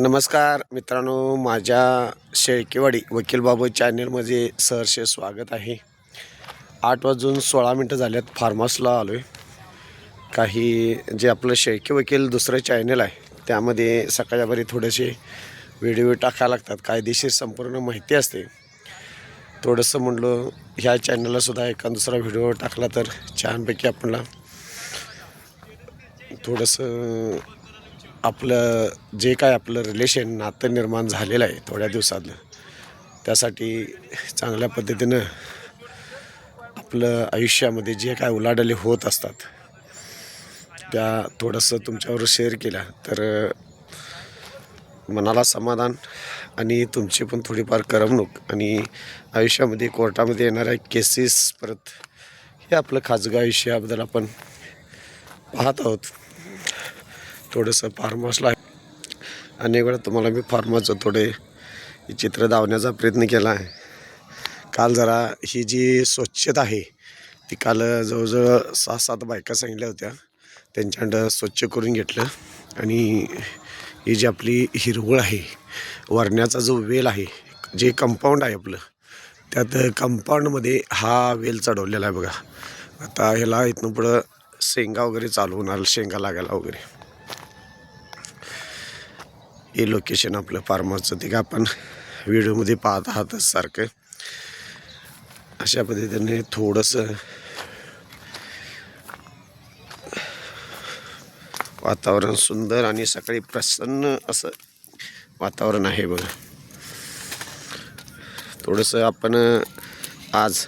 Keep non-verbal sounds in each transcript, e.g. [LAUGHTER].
नमस्कार मित्रांनो माझ्या शेळकेवाडी वकील बाबू चॅनेलमध्ये सहर्ष स्वागत आहे. आठ वाजून सोळा मिनटं झाल्यात फार्मासला आलो आहे काही जे आपलं शेळके वकील दुसरं चॅनल आहे त्यामध्ये सकाळच्याभरी थोडेसे व्हिडिओ टाकायला लागतात कायदेशीर संपूर्ण माहिती असते. थोडंसं म्हणलं ह्या चॅनललासुद्धा एका दुसरा व्हिडिओ टाकला तर छानपैकी आपल्याला थोडंसं आपलं जे काय आपलं रिलेशन नातं निर्माण झालेलं आहे थोड्या दिवसातलं त्यासाठी चांगल्या पद्धतीनं आपलं आयुष्यामध्ये जे काय उलाढाली होत असतात त्या थोडंसं तुमच्यावर शेअर केल्या. तर मनाला समाधान आणि तुमची पण थोडीफार करमणूक आणि आयुष्यामध्ये कोर्टामध्ये येणाऱ्या केसेस परत हे आपलं खाजगी आयुष्याबद्दल आपण पाहत आहोत. थोडंसं फार्म हाऊसला अनेक वेळा तुम्हाला मी फार्माचं थोडे चित्र दावण्याचा प्रयत्न केला आहे. काल जरा ही जी स्वच्छता आहे ती काल जवळजवळ सहा सात बायका सांगितल्या होत्या. त्यांच्याकडं स्वच्छ करून घेतलं. आणि ही जी आपली हिरवळ आहे वरण्याचा जो वेल आहे जे कंपाऊंड आहे आपलं त्यात कंपाऊंडमध्ये हा वेल चढवलेला आहे बघा. आता ह्याला इथनं पुढं शेंगा वगैरे चालू होणार शेंगा लागायला वगैरे. हे लोकेशन आपलं फार्महाऊसचं ते का आपण व्हिडिओमध्ये पाहत आहातच सारखं. अशा पद्धतीने थोडंसं वातावरण सुंदर आणि सकाळी प्रसन्न असं वातावरण आहे बघा. थोडंसं आपण आज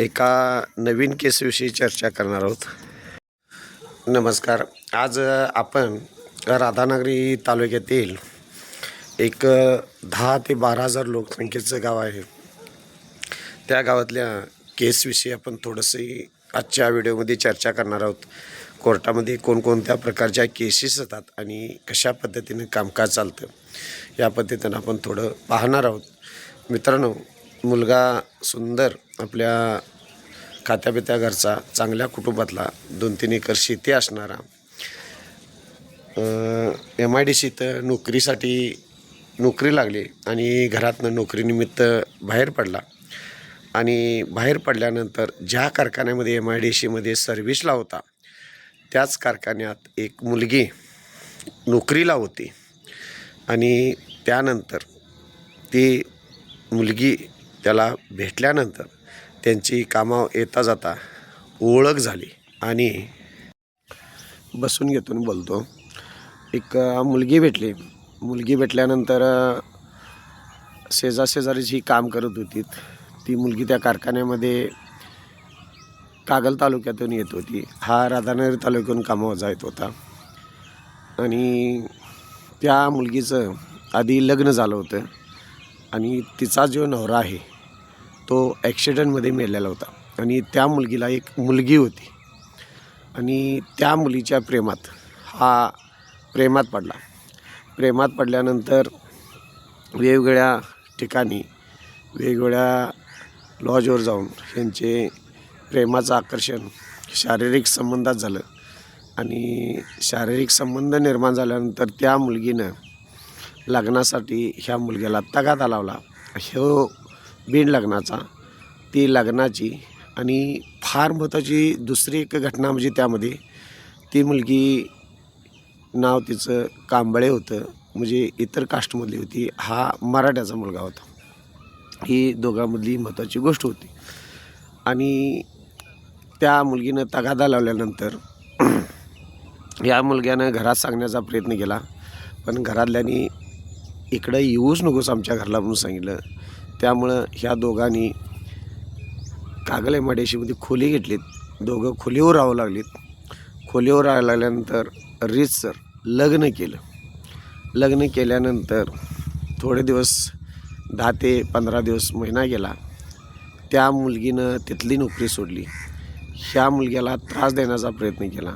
एका नवीन केसविषयी चर्चा करणार आहोत. नमस्कार. आज आपण राधानगरी तालुक्यातील एक दहा ते बारा हजार लोकसंख्येचं गाव आहे. त्या गावातल्या केसविषयी आपण थोडंसं आजच्या व्हिडिओमध्ये चर्चा करणार आहोत. कोर्टामध्ये कोणकोणत्या प्रकारच्या केसेस येतात आणि कशा पद्धतीने कामकाज चालतं या पद्धतीनं आपण थोडं पाहणार आहोत. मित्रांनो मुलगा सुंदर आपल्या खात्यापित्या घरचा चांगल्या कुटुंबातला दोन तीन एकर शेती असणारा एम आय डी सीत नोकरीसाठी नोकरी लागली आणि घरातनं नोकरीनिमित्त बाहेर पडला. आणि बाहेर पडल्यानंतर ज्या कारखान्यामध्ये एम आय डी सीमध्ये सर्व्हिसला होता त्याच कारखान्यात एक मुलगी नोकरीला होती. आणि त्यानंतर ती मुलगी त्याला भेटल्यानंतर त्यांची कामं येता जाता ओळख झाली आणि बसून घेतून बोलतो. एक मुलगी भेटली. मुलगी भेटल्यानंतर अ, शेजा ही काम करत होती. ती मुलगी त्या कारखान्यामध्ये कागल तालुक्यातून येत होती. हा राधानगरी तालुक्यातून कामावर जात होता. आणि त्या मुलगीचं आधी लग्न झालं होतं. आणि तिचा जो नवरा आहे तो ॲक्सिडेंटमध्ये मेलेला होता. आणि त्या मुलगीला एक मुलगी होती. आणि त्या मुलीच्या प्रेमात हा प्रेमात पडला. प्रेमात पडल्यानंतर वेगवेगळ्या ठिकाणी वेगवेगळ्या लॉजवर जाऊन यांचे प्रेमाचं आकर्षण शारीरिक संबंधात झालं. आणि शारीरिक संबंध निर्माण झाल्यानंतर त्या मुलगीनं लग्नासाठी ह्या मुलग्याला तगादा लावला. ह्यो बिन लग्नाचा ती लग्नाची आणि फार महत्त्वाची दुसरी एक घटना म्हणजे त्यामध्ये ती मुलगी नाव तिचं कांबळे होतं. म्हणजे इतर कास्टमधली होती. हा मराठ्याचा मुलगा होता. ही दोघांमधली महत्त्वाची गोष्ट होती. आणि त्या मुलगीनं तगादा लावल्यानंतर या मुलग्यानं घरात सांगण्याचा प्रयत्न केला. पण घरातल्यानी इकडं येऊच नकोस आमच्या घरला म्हणून सांगितलं. त्यामुळं ह्या दोघांनी कागल एम खोली घेतलीत. दोघं खोलीवर राहू लागलीत. खोलीवर राहायला लागल्यानंतर रीतसर लग्न केलं. लग्न केल्यानंतर थोडे दिवस दहा ते पंधरा दिवस महिना गेला. त्या मुलगीनं तिथली नोकरी सोडली. ह्या मुलग्याला त्रास देण्याचा प्रयत्न केला.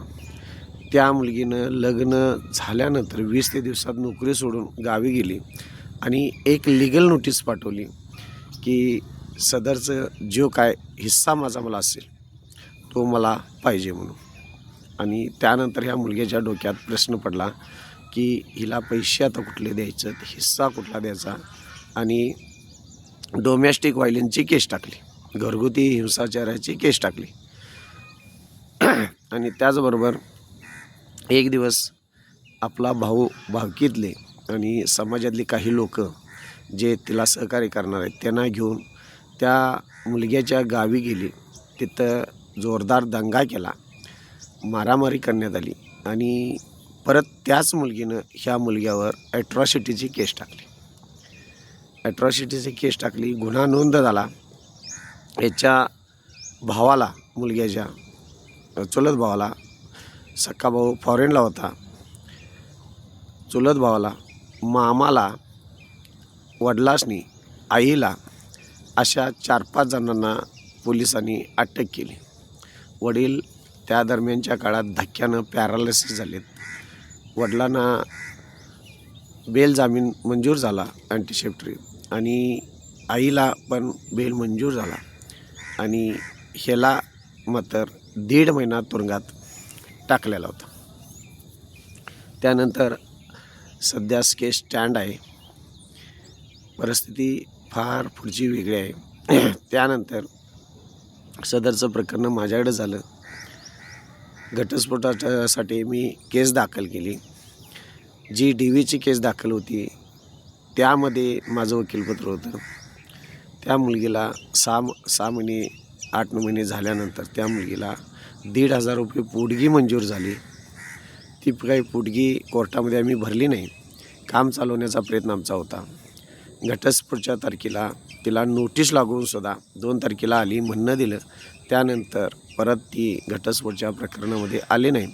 त्या मुलगीनं लग्न झाल्यानंतर वीस ते दिवसात नोकरी सोडून गावी गेली आणि एक लिगल नोटीस पाठवली की सदरचं जो काय हिस्सा माझा मला असेल तो मला पाहिजे म्हणून. आणि त्यानंतर ह्या मुलग्याच्या डोक्यात प्रश्न पडला की हिला पैसे आता कुठले द्यायचं? हिस्सा कुठला द्यायचा? आणि डोमेस्टिक व्हायलन्सची केस टाकली. घरगुती हिंसाचाराची केस टाकली. आणि त्याचबरोबर एक दिवस आपला भाऊ भावकीतले आणि समाजातली काही लोक जे तिला सहकार्य करणार आहेत त्यांना घेऊन त्या मुलग्याच्या गावी गेली. तिथं जोरदार दंगा केला. मारामारी करण्यात आली आणि परत त्याच मुलगीनं ह्या मुलग्यावर ॲट्रॉसिटीची केस टाकली. ॲट्रॉसिटीची केस टाकली गुन्हा नोंद झाला. याच्या भावाला मुलग्याच्या चुलत भावाला सक्का भाऊ फॉरेनला होता. चुलत भावाला मामाला वडिलासनी आईला अशा चार पाच जणांना पोलिसांनी अटक केली. वडील त्या दरम्यानच्या काळात धक्क्यानं पॅरालिसिस झालेत. वडिलांना बेल जामीन मंजूर झाला अँटीसेप्टरी आणि आईला पण बेल मंजूर झाला. आणि ह्याला मात्र दीड महिना तुरुंगात टाकलेला होता. त्यानंतर सध्या केस स्टँड आहे. परिस्थिती फार पुढची वेगळी आहे. [CLEARS THROAT] त्यानंतर सदरचं प्रकरण माझ्याकडे झालं. घटस्फोटासाठी मी केस दाखल केली. जी डी व्हीची केस दाखल होती त्यामध्ये माझं वकीलपत्र होतं. त्या मुलगीला सहा सहा महिने आठ नऊ महिने झाल्यानंतर त्या मुलगीला दीड हजार रुपये पोटगी मंजूर झाली. ती काही पोटगी कोर्टामध्ये आम्ही भरली नाही. काम चालवण्याचा प्रयत्न आमचा होता. घटस्फोटच्या तारखेला तिला नोटीस लागून सुद्धा दोन तारखेला आली म्हणणं दिलं. त्यानंतर परत ती घटस्फोटच्या प्रकरणामध्ये आले नाही.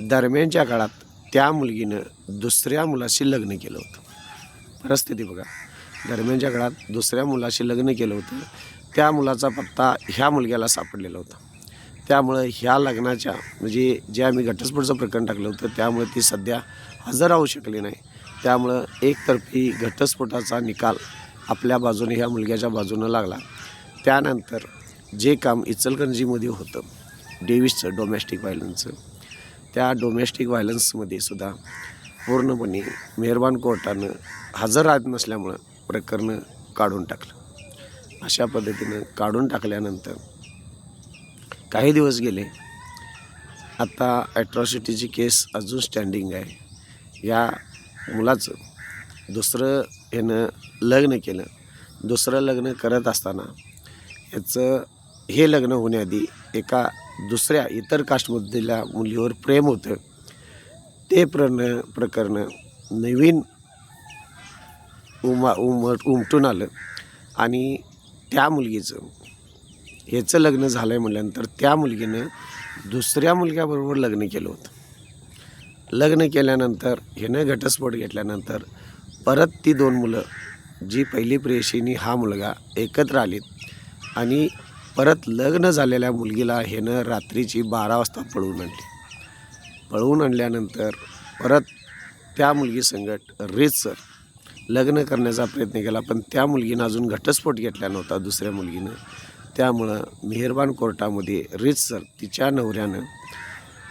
दरम्यानच्या काळात त्या मुलगीनं दुसऱ्या मुलाशी लग्न केलं होतं. परिस्थिती बघा. दरम्यानच्या काळात दुसऱ्या मुलाशी लग्न केलं होतं. त्या मुलाचा पत्ता ह्या मुलग्याला सापडलेला होता. त्यामुळं ह्या लग्नाच्या म्हणजे जे आम्ही घटस्फोटचं प्रकरण टाकलं होतं त्यामुळे ती सध्या हजर राहू शकली नाही. त्यामुळं एकतर्फी घटस्फोटाचा निकाल आपल्या बाजूने ह्या मुलग्याच्या बाजूनं लागला. त्यानंतर जे काम इचलकरंजीमध्ये होतं डेव्हिसचं डोमेस्टिक व्हायलन्सचं त्या डोमेस्टिक व्हायलन्समध्ये सुद्धा पूर्णपणे मेहरबान कोर्टानं हजर राहत नसल्यामुळं प्रकरणं काढून टाकलं. अशा पद्धतीनं काढून टाकल्यानंतर काही दिवस गेले. आता ॲट्रॉसिटीची केस अजून स्टँडिंग आहे. या मुलाचं. दुसरं ह्यानं लग्न केलं. दुसरं लग्न करत असताना याचं हे लग्न होण्याआधी एका दुसऱ्या इतर कास्टमधल्या मुलीवर प्रेम होतं. ते प्रण प्रकरण नवीन उमा उमट उमटून आलं आणि त्या मुलगीचं ह्याचं लग्न झालं आहे म्हटल्यानंतर त्या मुलगीनं दुसऱ्या मुलग्याबरोबर लग्न केलं होतं. लग्न केल्यानंतर हिनं घटस्फोट घेतल्यानंतर परत ती दोन मुलं जी पहिली प्रेयसीनी हा मुलगा एकत्र आलीत आणि परत लग्न झालेल्या मुलगीला हेनं रात्रीची बारा वाजता पळवून आणली. पळवून आणल्यानंतर परत त्या मुलगी संगट रेतसर लग्न करण्याचा प्रयत्न केला पण त्या मुलगीनं अजून घटस्फोट घेतला नव्हता दुसऱ्या मुलगीनं. त्यामुळं मेहरबान कोर्टामध्ये रीतसर तिच्या नवऱ्यानं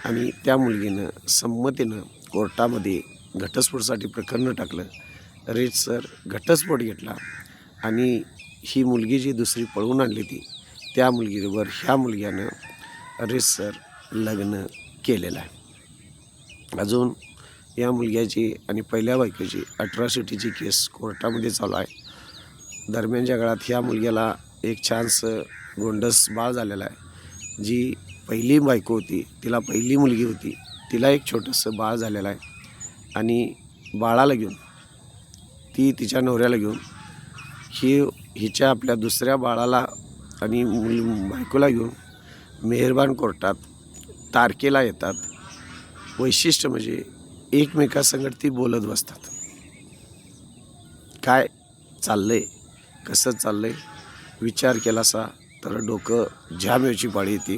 आणि त्या मुलगीनं संमतीनं कोर्टामध्ये घटस्फोटसाठी प्रकरण टाकलं. रीतसर घटस्फोट घेतला आणि ही मुलगी जी दुसरी पळवून आणली ती त्या मुलगीवर ह्या मुलग्यानं रीतसर लग्न केलेलं आहे. अजून या मुलग्याची आणि पहिल्या बायकोची अट्रॉसिटीची केस कोर्टामध्ये चालू आहे. दरम्यानच्या काळात ह्या मुलग्याला एक छानसं गोंडस बाळ झालेला आहे जी पहिली बायको होती तिला पहिली मुलगी होती तिला एक छोटंसं बाळ झालेलं आहे. आणि बाळाला घेऊन ती तिच्या नवऱ्याला घेऊन ही हिच्या आपल्या दुसऱ्या बाळाला आणि मुल बायकोला घेऊन मेहरबान कोर्टात तारखेला येतात. वैशिष्ट्य म्हणजे एकमेकासंगत ती बोलत बसतात. काय चाललं आहे कसं चाललं आहे विचार केलासा तर डोकं जाम पाळी येते.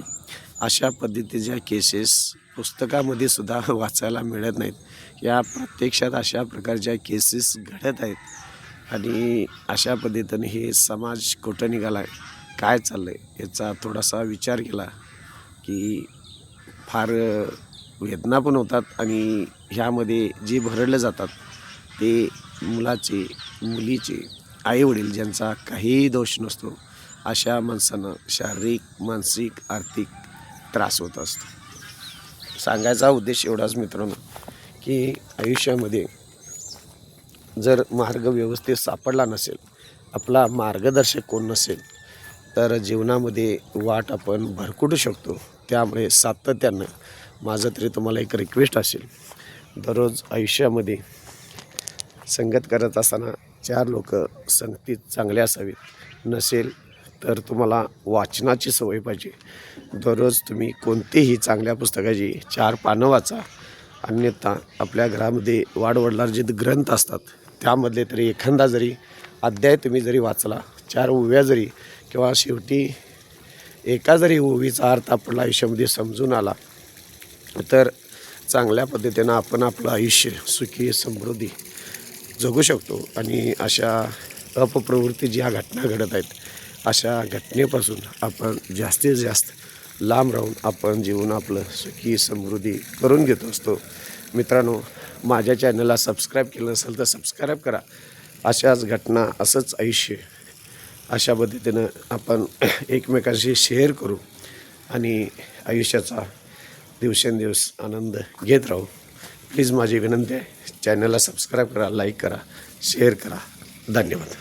अशा पद्धतीच्या केसेस पुस्तकामध्ये सुद्धा [LAUGHS] वाचायला मिळत नाहीत. या प्रत्यक्षात अशा प्रकारच्या केसेस घडत आहेत. आणि अशा पद्धतीने हे समाज कुठं निघाला आहे काय चाललं आहे याचा थोडासा विचार केला की फार वेदना पण होतात आणि ह्यामध्ये जे भरडले जातात ते मुलाचे मुलीचे आईवडील ज्यांचा काहीही दोष नसतो अशा माणसानं शारीरिक मानसिक आर्थिक त्रास होत असतो. सांगायचा उद्देश एवढाच मित्रांनो की आयुष्यामध्ये जर मार्ग व्यवस्थित सापडला नसेल आपला मार्गदर्शक कोण नसेल तर जीवनामध्ये वाट आपण भरकुटू शकतो. त्यामुळे सातत्यानं माझं तरी तुम्हाला एक रिक्वेस्ट असेल. दररोज आयुष्यामध्ये संगत करत असताना चार लोक संगतीत चांगले असावेत. नसेल तर तुम्हाला वाचनाची सवय पाहिजे. दररोज तुम्ही कोणतेही चांगल्या पुस्तकाची चार पानं वाचा. अन्यथा आपल्या घरामध्ये वाडवडलार जे ग्रंथ असतात त्यामधले तरी एखादा जरी अध्याय तुम्ही जरी वाचला चार ओव्या जरी किंवा शेवटी एका जरी ओवीचा अर्थ आपल्या आयुष्यामध्ये समजून आला तर चांगल्या पद्धतीनं आपण आपलं आयुष्य सुखी समृद्धी जगू शकतो. आणि अशा अपप्रवृत्ती ज्या घटना घडत आहेत अशा घटनेपासून आपण जास्तीत जास्त लांब राहून आपण जीवन आपलं सुखी समृद्धी करून घेत असतो. मित्रांनो माझ्या चॅनलला सबस्क्राईब केलं नसेल तर सबस्क्राईब करा. अशाच घटना असंच आयुष्य अशा पद्धतीनं आपण एकमेकांशी शेअर करू आणि आयुष्याचा दिवसेंदिवस आनंद घेत राहू. प्लीज माझी विनंती आहे चॅनलला सबस्क्राईब करा लाईक करा शेअर करा. धन्यवाद.